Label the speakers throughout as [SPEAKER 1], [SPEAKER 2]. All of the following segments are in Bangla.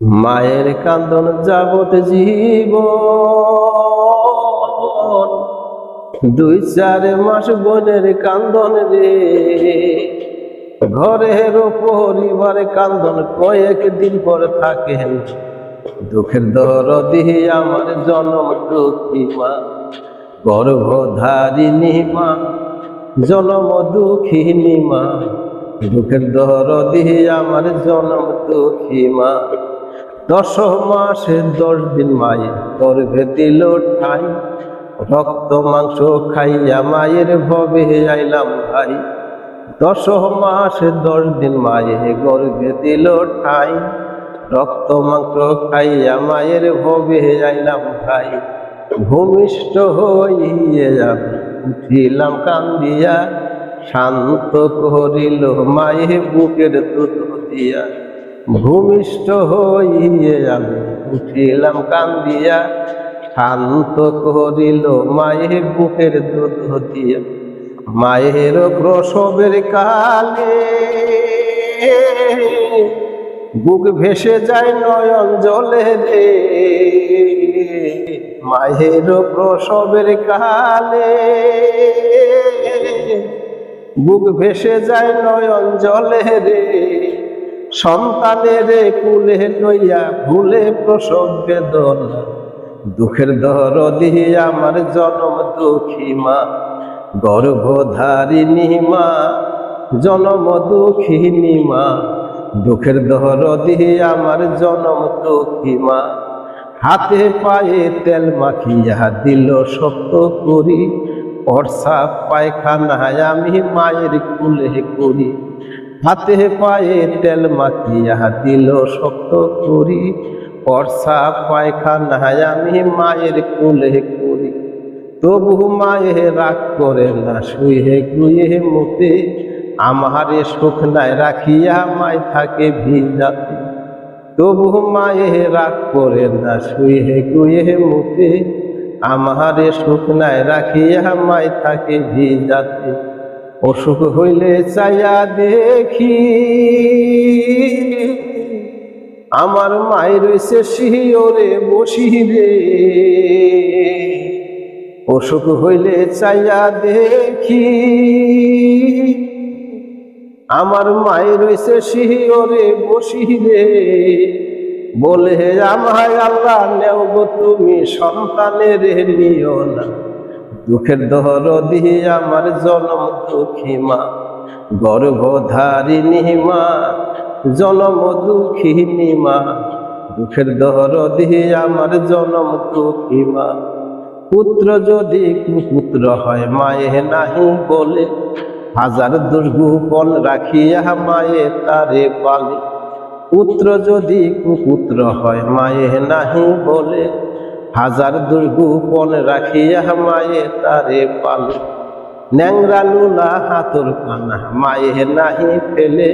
[SPEAKER 1] মায়ের কান্দন যাবত জীবন। দুই চার মাস বোনের কান্দন রে। ঘরের পরিবার কান্দন কয়েক দিন পর থাকেন। দুঃখের দরদি আমার জনম দুঃখী মা, গর্ভধারিণী মা, জনম দুঃখিনী মা। দুঃখের দরদি আমার জনম দুঃখী মা। দশ মাসে দশ দিন মায়ে গর্ভে দিল ঠাই রক্ত, মাংস খাইয়া মায়ের ভবে আইলাম ভাই। দশ মাসে দশ দিন মায়ে গর্ভে দিল ঠাই রক্ত, মাংস খাইয়া মায়ের ভবে আইলাম ভাই। ভূমিষ্ঠ হইয়ে উঠিলাম কান্দিয়া, শান্ত করিল মায়ে বুকের দুধ দিয়া। ভূমিষ্ঠ হইয়ে আমি উঠিলাম কান্দিয়া, শান্ত করিল মায়ে বুকের দুধ দিয়া। মায়ের প্রসবের কালে বুক ভেসে যায় নয়ন জলে রে। মায়ের প্রসবের কালে বুক ভেসে যায় নয়ন জলে রে। সন্তানের কুলে লইয়া ভুলে প্রসব বেদনা। দুঃখের দর দিয়ে আমার জনম দুঃখী মা, গর্ভধারিণী মা, জনম দুঃখিনী মা। দুঃখের দর দিয়ে আমার জনম দুঃখী মা। হাতে পায়ে তেল মাখিয়া দিল শক্ত করি অর্ষা পায়খানায় আমি মায়ের কুলে করি। হাতে পায়ে তেল মাখিয়া দিল শক্ত করি। অর্ষা পায়খানায় আমি মায়ের কুলে করি। তবু মায়ে রাগ করে না, শুয়ে গুয়ে মুতে আমারে সুখ নাই রাখিয়া মায় থাকে ভিজাতে। তবু মায়ে রাগ করে না, শুয়ে গুয়ে মুতে আমারে সুখ নাই রাখিয়া মায় থাকে ভিজাতে। অসুখ হইলে চাইয়া দেখি। আমার মায়ের রয়েছে শিওরে বসি রে অসুখ হইলে চাইয়া দেখি। আমার মায়ের রয়েছে শিওরে বসি রে বলে আমায় আল্লাহ, নেও গো তুমি সন্তানের নিও না দুঃখের দহর দিয়ে আমার জনম দুঃখী মা, গর্ভধারিণী মা, জনম দুঃখিনী মা। দুঃখের দহর দিয়ে আমার জনম দুঃখী মা, পুত্র যদি কুপুত্র হয় মায়ে নাহি বলে, হাজার দুর্গুপন রাখিয়া মায়ে তারে পালে। পুত্র যদি কুপুত্র হয় মায়ে নাহি বলে হাজার দুর্গুপন রাখিয়া মায়ে তারে পালে। ন্যাংরা লুলা হাতুর কানা মায়ে নাহি ফেলে।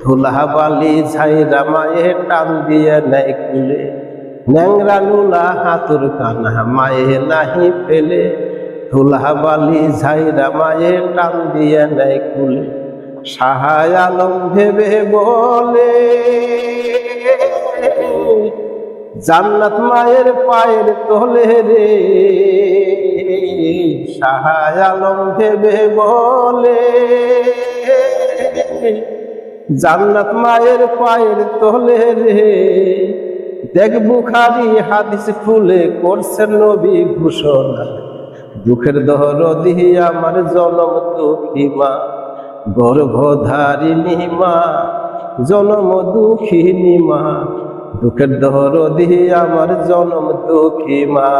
[SPEAKER 1] ধুলা বালি ঝাইরা মায়ে টান দিয়ে নেয় কুলে। ন্যাংরা লুলা হাতুর কানা মায়ে নাহি ফেলে। ধুলা বালি ঝাইরা মায়ে টান দিয়ে নেয় কুলে। সাহায় আলম ভেবে বলে জান্নাত মায়ের পায়ের তলে রে। সাহায় আলম ভেবে বলে। জান্নাত মায়ের পায়ের তলে রে। দেখ বুখারি হাদিস খুলে করছেন নবী ঘোষণা। দুঃখের দহর দিয়ে আমার জনম দুঃখী মা, গর্ভধারিণী মা, জনম দুঃখিনী মা। দুঃখের দহর দিয়ে আমার জনম দুঃখী মা।